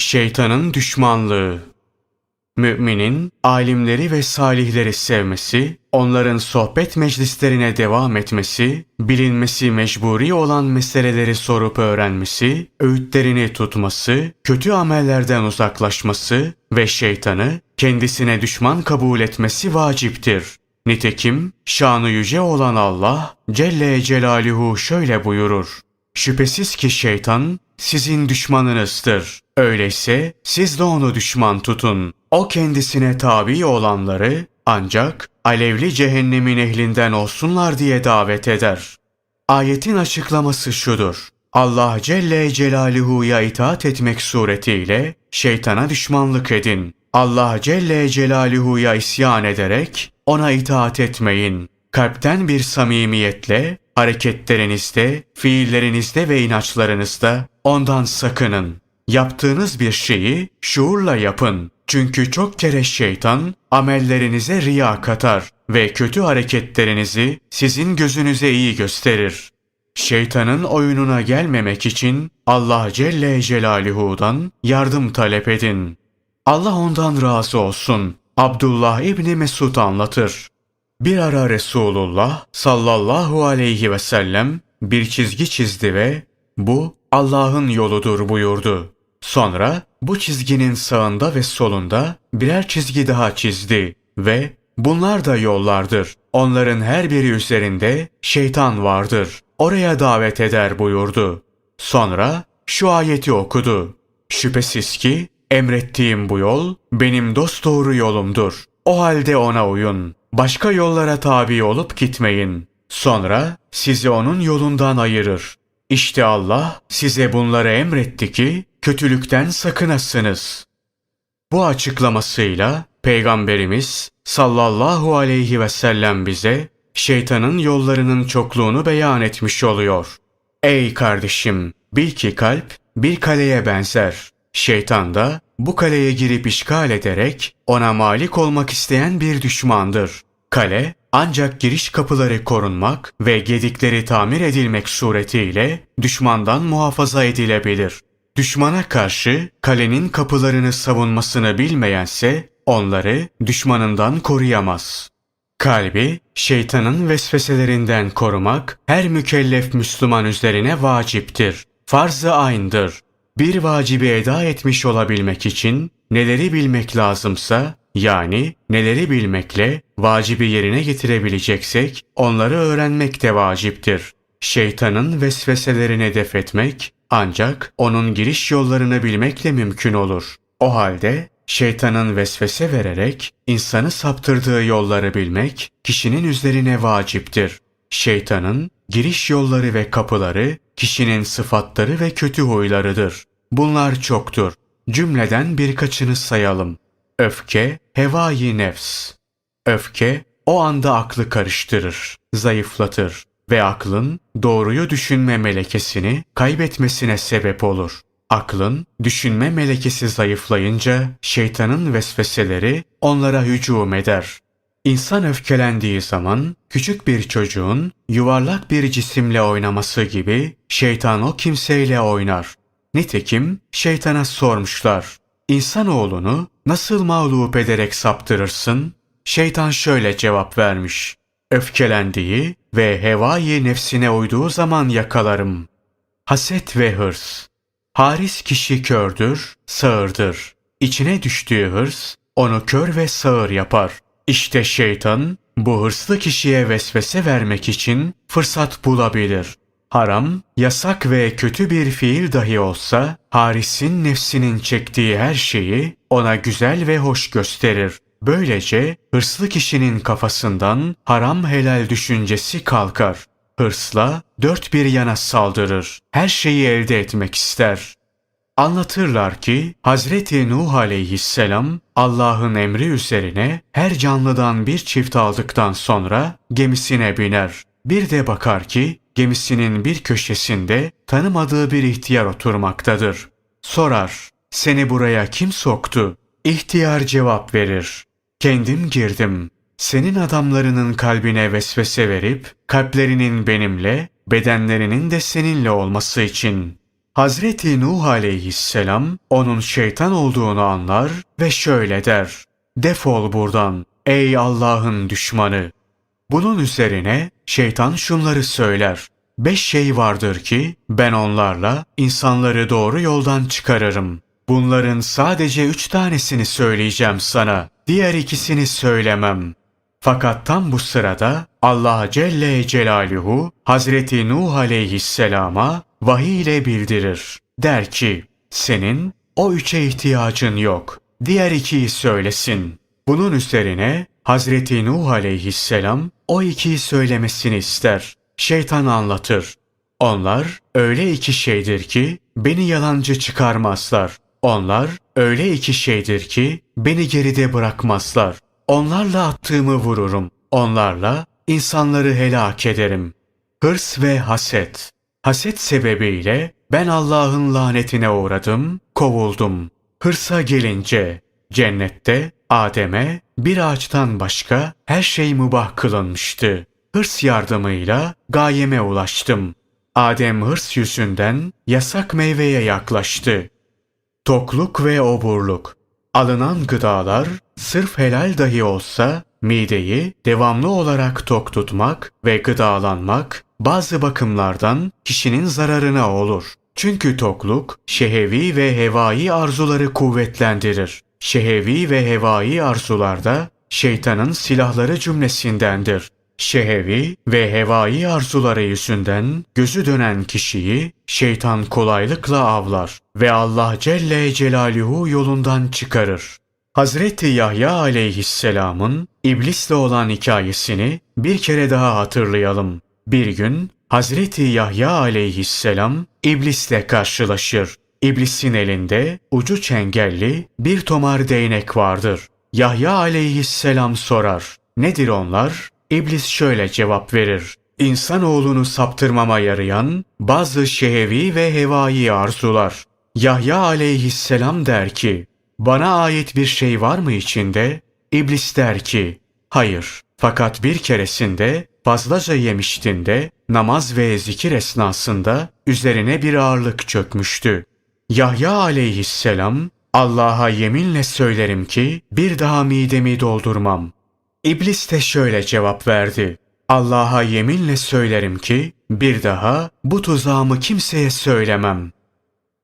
Şeytanın düşmanlığı Müminin alimleri ve salihleri sevmesi, onların sohbet meclislerine devam etmesi, bilinmesi mecburi olan meseleleri sorup öğrenmesi, öğütlerini tutması, kötü amellerden uzaklaşması ve şeytanı kendisine düşman kabul etmesi vaciptir. Nitekim şanı yüce olan Allah Celle Celaluhu şöyle buyurur. Şüphesiz ki şeytan sizin düşmanınızdır. Öyleyse siz de onu düşman tutun. O kendisine tabi olanları ancak alevli cehennemin ehlinden olsunlar diye davet eder. Ayetin açıklaması şudur. Allah Celle Celaluhu'ya itaat etmek suretiyle şeytana düşmanlık edin. Allah Celle Celaluhu'ya isyan ederek ona itaat etmeyin. Kalpten bir samimiyetle hareketlerinizde, fiillerinizde ve inançlarınızda ondan sakının. Yaptığınız bir şeyi şuurla yapın. Çünkü çok kere şeytan amellerinize riya katar ve kötü hareketlerinizi sizin gözünüze iyi gösterir. Şeytanın oyununa gelmemek için Allah Celle Celaluhu'dan yardım talep edin. Allah ondan razı olsun. Abdullah İbni Mesud anlatır. Bir ara Resulullah sallallahu aleyhi ve sellem bir çizgi çizdi ve bu Allah'ın yoludur buyurdu. Sonra bu çizginin sağında ve solunda birer çizgi daha çizdi ve bunlar da yollardır. Onların her biri üzerinde şeytan vardır. Oraya davet eder buyurdu. Sonra şu ayeti okudu. Şüphesiz ki emrettiğim bu yol benim dosdoğru yolumdur. O halde ona uyun. Başka yollara tabi olup gitmeyin. Sonra sizi onun yolundan ayırır. İşte Allah size bunları emretti ki kötülükten sakınasınız. Bu açıklamasıyla Peygamberimiz sallallahu aleyhi ve sellem bize şeytanın yollarının çokluğunu beyan etmiş oluyor. Ey kardeşim, bil ki kalp bir kaleye benzer. Şeytan da bu kaleye girip işgal ederek ona malik olmak isteyen bir düşmandır. Kale ancak giriş kapıları korunmak ve gedikleri tamir edilmek suretiyle düşmandan muhafaza edilebilir. Düşmana karşı kalenin kapılarını savunmasını bilmeyense onları düşmanından koruyamaz. Kalbi şeytanın vesveselerinden korumak her mükellef Müslüman üzerine vaciptir. Farz-ı aynıdır. Bir vacibi eda etmiş olabilmek için neleri bilmek lazımsa yani neleri bilmekle vacibi yerine getirebileceksek onları öğrenmek de vaciptir. Şeytanın vesveselerini def etmek ancak onun giriş yollarını bilmekle mümkün olur. O halde şeytanın vesvese vererek insanı saptırdığı yolları bilmek kişinin üzerine vaciptir. Şeytanın giriş yolları ve kapıları kişinin sıfatları ve kötü huylarıdır. Bunlar çoktur. Cümleden birkaçını sayalım. Öfke, hevai nefs. Öfke, o anda aklı karıştırır, zayıflatır ve aklın doğruyu düşünme melekesini kaybetmesine sebep olur. Aklın düşünme melekesi zayıflayınca şeytanın vesveseleri onlara hücum eder. İnsan öfkelendiği zaman küçük bir çocuğun yuvarlak bir cisimle oynaması gibi şeytan o kimseyle oynar. Nitekim şeytana sormuşlar. İnsanoğlunu nasıl mağlup ederek saptırırsın? Şeytan şöyle cevap vermiş. Öfkelendiği ve hevai nefsine uyduğu zaman yakalarım. Haset ve hırs. Haris kişi kördür, sağırdır. İçine düştüğü hırs onu kör ve sağır yapar. İşte şeytan bu hırslı kişiye vesvese vermek için fırsat bulabilir. Haram, yasak ve kötü bir fiil dahi olsa, Haris'in nefsinin çektiği her şeyi ona güzel ve hoş gösterir. Böylece hırslı kişinin kafasından haram helal düşüncesi kalkar. Hırsla dört bir yana saldırır. Her şeyi elde etmek ister. Anlatırlar ki Hazreti Nuh aleyhisselam Allah'ın emri üzerine her canlıdan bir çift aldıktan sonra gemisine biner. Bir de bakar ki gemisinin bir köşesinde tanımadığı bir ihtiyar oturmaktadır. Sorar, seni buraya kim soktu? İhtiyar cevap verir. Kendim girdim. Senin adamlarının kalbine vesvese verip kalplerinin benimle, bedenlerinin de seninle olması için. Hazreti Nuh aleyhisselam onun şeytan olduğunu anlar ve şöyle der. Defol buradan ey Allah'ın düşmanı. Bunun üzerine şeytan şunları söyler. Beş şey vardır ki ben onlarla insanları doğru yoldan çıkarırım. Bunların sadece üç tanesini söyleyeceğim sana. Diğer ikisini söylemem. Fakat tam bu sırada Allah Celle Celaluhu Hazreti Nuh aleyhisselama vahiy ile bildirir. Der ki, senin o üçe ihtiyacın yok. Diğer ikiyi söylesin. Bunun üzerine Hazreti Nuh aleyhisselam o ikiyi söylemesini ister. Şeytan anlatır. Onlar öyle iki şeydir ki beni yalancı çıkarmazlar. Onlar öyle iki şeydir ki beni geride bırakmazlar. Onlarla attığımı vururum. Onlarla insanları helak ederim. Hırs ve haset. Haset sebebiyle ben Allah'ın lanetine uğradım, kovuldum. Hırsa gelince cennette Adem'e bir ağaçtan başka her şey mübah kılınmıştı. Hırs yardımıyla gayeme ulaştım. Adem hırs yüzünden yasak meyveye yaklaştı. Tokluk ve oburluk. Alınan gıdalar sırf helal dahi olsa mideyi devamlı olarak tok tutmak ve gıdalanmak bazı bakımlardan kişinin zararına olur. Çünkü tokluk şehevi ve hevai arzuları kuvvetlendirir. Şehevi ve hevai arzularda şeytanın silahları cümlesindendir. Şehevi ve hevai arzuları yüzünden gözü dönen kişiyi şeytan kolaylıkla avlar ve Allah Celle Celaluhu yolundan çıkarır. Hazreti Yahya aleyhisselamın iblisle olan hikayesini bir kere daha hatırlayalım. Bir gün Hazreti Yahya aleyhisselam iblisle karşılaşır. İblisin elinde ucu çengelli bir tomar değnek vardır. Yahya aleyhisselam sorar. Nedir onlar? İblis şöyle cevap verir. İnsanoğlunu saptırmama yarayan bazı şehevi ve hevai arzular. Yahya aleyhisselam der ki, bana ait bir şey var mı içinde? İblis der ki, hayır. Fakat bir keresinde fazlaca yemiştin de namaz ve zikir esnasında üzerine bir ağırlık çökmüştü. Yahya aleyhisselam Allah'a yeminle söylerim ki bir daha midemi doldurmam. İblis de şöyle cevap verdi. Allah'a yeminle söylerim ki bir daha bu tuzağımı kimseye söylemem.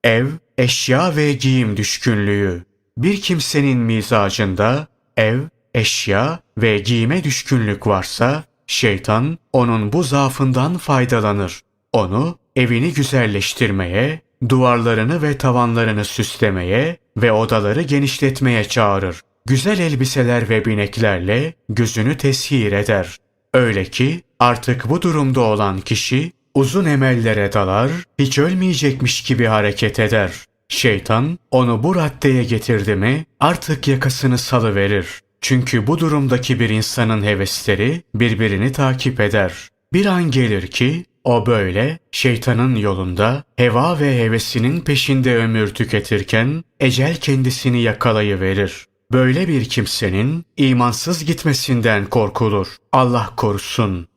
Ev, eşya ve giyim düşkünlüğü. Bir kimsenin mizacında ev, eşya ve giyime düşkünlük varsa şeytan onun bu zaafından faydalanır. Onu evini güzelleştirmeye, duvarlarını ve tavanlarını süslemeye ve odaları genişletmeye çağırır. Güzel elbiseler ve bineklerle gözünü teshir eder. Öyle ki artık bu durumda olan kişi uzun emellere dalar, hiç ölmeyecekmiş gibi hareket eder. Şeytan onu bu raddeye getirdi mi artık yakasını salıverir. Çünkü bu durumdaki bir insanın hevesleri birbirini takip eder. Bir an gelir ki o böyle şeytanın yolunda heva ve hevesinin peşinde ömür tüketirken ecel kendisini yakalayıverir. Böyle bir kimsenin imansız gitmesinden korkulur. Allah korusun.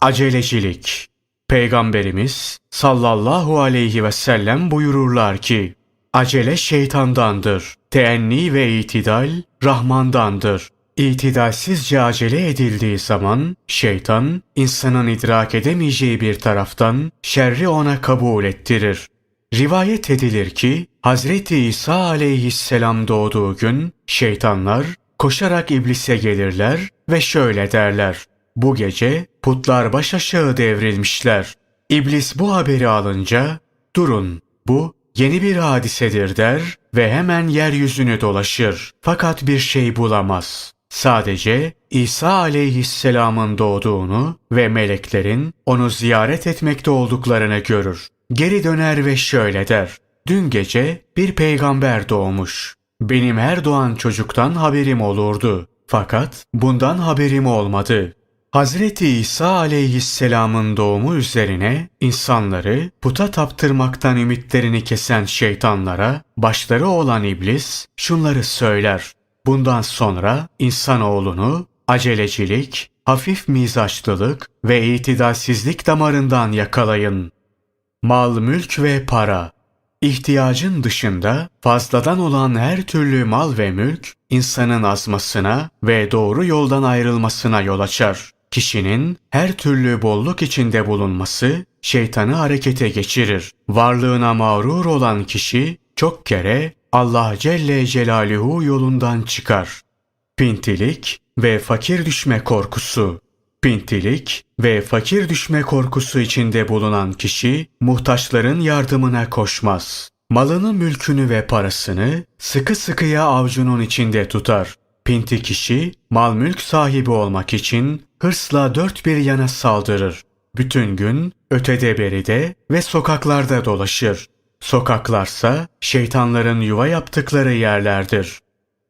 Acelecilik. Peygamberimiz sallallahu aleyhi ve sellem buyururlar ki, Acele şeytandandır. Teenni ve itidal Rahmandandır. İtidalsizce acele edildiği zaman şeytan insanın idrak edemeyeceği bir taraftan şerri ona kabul ettirir. Rivayet edilir ki Hazreti İsa aleyhisselam doğduğu gün şeytanlar koşarak iblise gelirler ve şöyle derler. Bu gece putlar baş aşağı devrilmişler. İblis bu haberi alınca durun bu yeni bir hadisedir der ve hemen yeryüzünü dolaşır. Fakat bir şey bulamaz. Sadece İsa aleyhisselamın doğduğunu ve meleklerin onu ziyaret etmekte olduklarını görür. Geri döner ve şöyle der. Dün gece bir peygamber doğmuş. Benim her doğan çocuktan haberim olurdu. Fakat bundan haberim olmadı. Hazreti İsa aleyhisselamın doğumu üzerine insanları puta taptırmaktan ümitlerini kesen şeytanlara başları olan iblis şunları söyler. Bundan sonra insanoğlunu acelecilik, hafif mizaçlılık ve itidalsizlik damarından yakalayın. Mal, mülk ve para. İhtiyacın dışında fazladan olan her türlü mal ve mülk insanın azmasına ve doğru yoldan ayrılmasına yol açar. Kişinin her türlü bolluk içinde bulunması şeytanı harekete geçirir. Varlığına mağrur olan kişi çok kere Allah Celle Celaluhu yolundan çıkar. Pintilik ve fakir düşme korkusu Pintilik ve fakir düşme korkusu içinde bulunan kişi muhtaçların yardımına koşmaz. Malını, mülkünü ve parasını sıkı sıkıya avcunun içinde tutar. Pinti kişi mal mülk sahibi olmak için hırsla dört bir yana saldırır. Bütün gün ötede beride ve sokaklarda dolaşır. Sokaklarsa şeytanların yuva yaptıkları yerlerdir.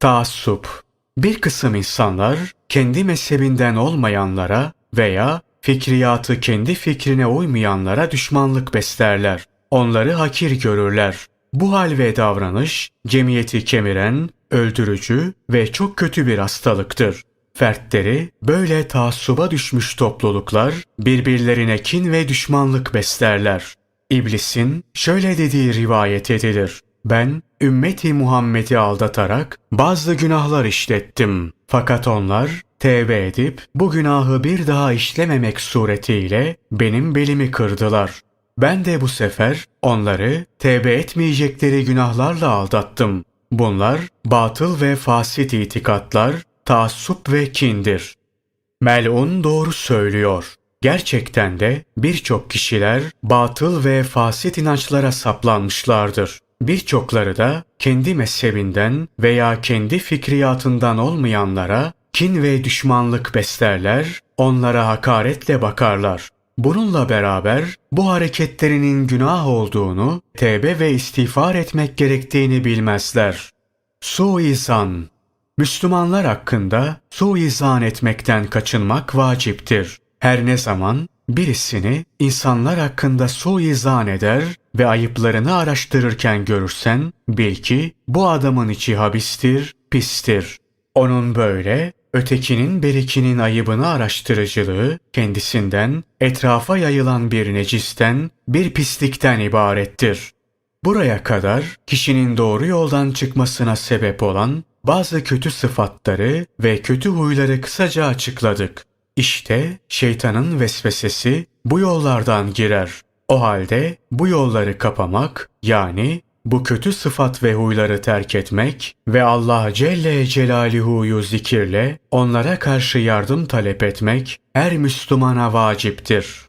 Taassup Bir kısım insanlar kendi mezhebinden olmayanlara veya fikriyatı kendi fikrine uymayanlara düşmanlık beslerler. Onları hakir görürler. Bu hal ve davranış cemiyeti kemiren, öldürücü ve çok kötü bir hastalıktır. Fertleri böyle taassuba düşmüş topluluklar birbirlerine kin ve düşmanlık beslerler. İblisin şöyle dediği rivayet edilir. Ben ümmeti Muhammed'i aldatarak bazı günahlar işlettim. Fakat onlar tevbe edip bu günahı bir daha işlememek suretiyle benim belimi kırdılar. Ben de bu sefer onları tevbe etmeyecekleri günahlarla aldattım. Bunlar batıl ve fasit itikatlar, taassup ve kindir. Melun doğru söylüyor. Gerçekten de birçok kişiler batıl ve fasit inançlara saplanmışlardır. Birçokları da kendi mezhebinden veya kendi fikriyatından olmayanlara kin ve düşmanlık beslerler, onlara hakaretle bakarlar. Bununla beraber bu hareketlerinin günah olduğunu, tevbe ve istiğfar etmek gerektiğini bilmezler. Suizan Müslümanlar hakkında suizan etmekten kaçınmak vaciptir. Her ne zaman birisini insanlar hakkında suizan eder ve ayıplarını araştırırken görürsen bil ki bu adamın içi habistir, pistir. Onun böyle ötekinin berikinin ayıbını araştırıcılığı kendisinden etrafa yayılan bir necisten, bir pislikten ibarettir. Buraya kadar kişinin doğru yoldan çıkmasına sebep olan bazı kötü sıfatları ve kötü huyları kısaca açıkladık. İşte şeytanın vesvesesi bu yollardan girer. O halde bu yolları kapamak yani bu kötü sıfat ve huyları terk etmek ve Allah Celle Celaluhu'yu zikirle onlara karşı yardım talep etmek her Müslümana vaciptir.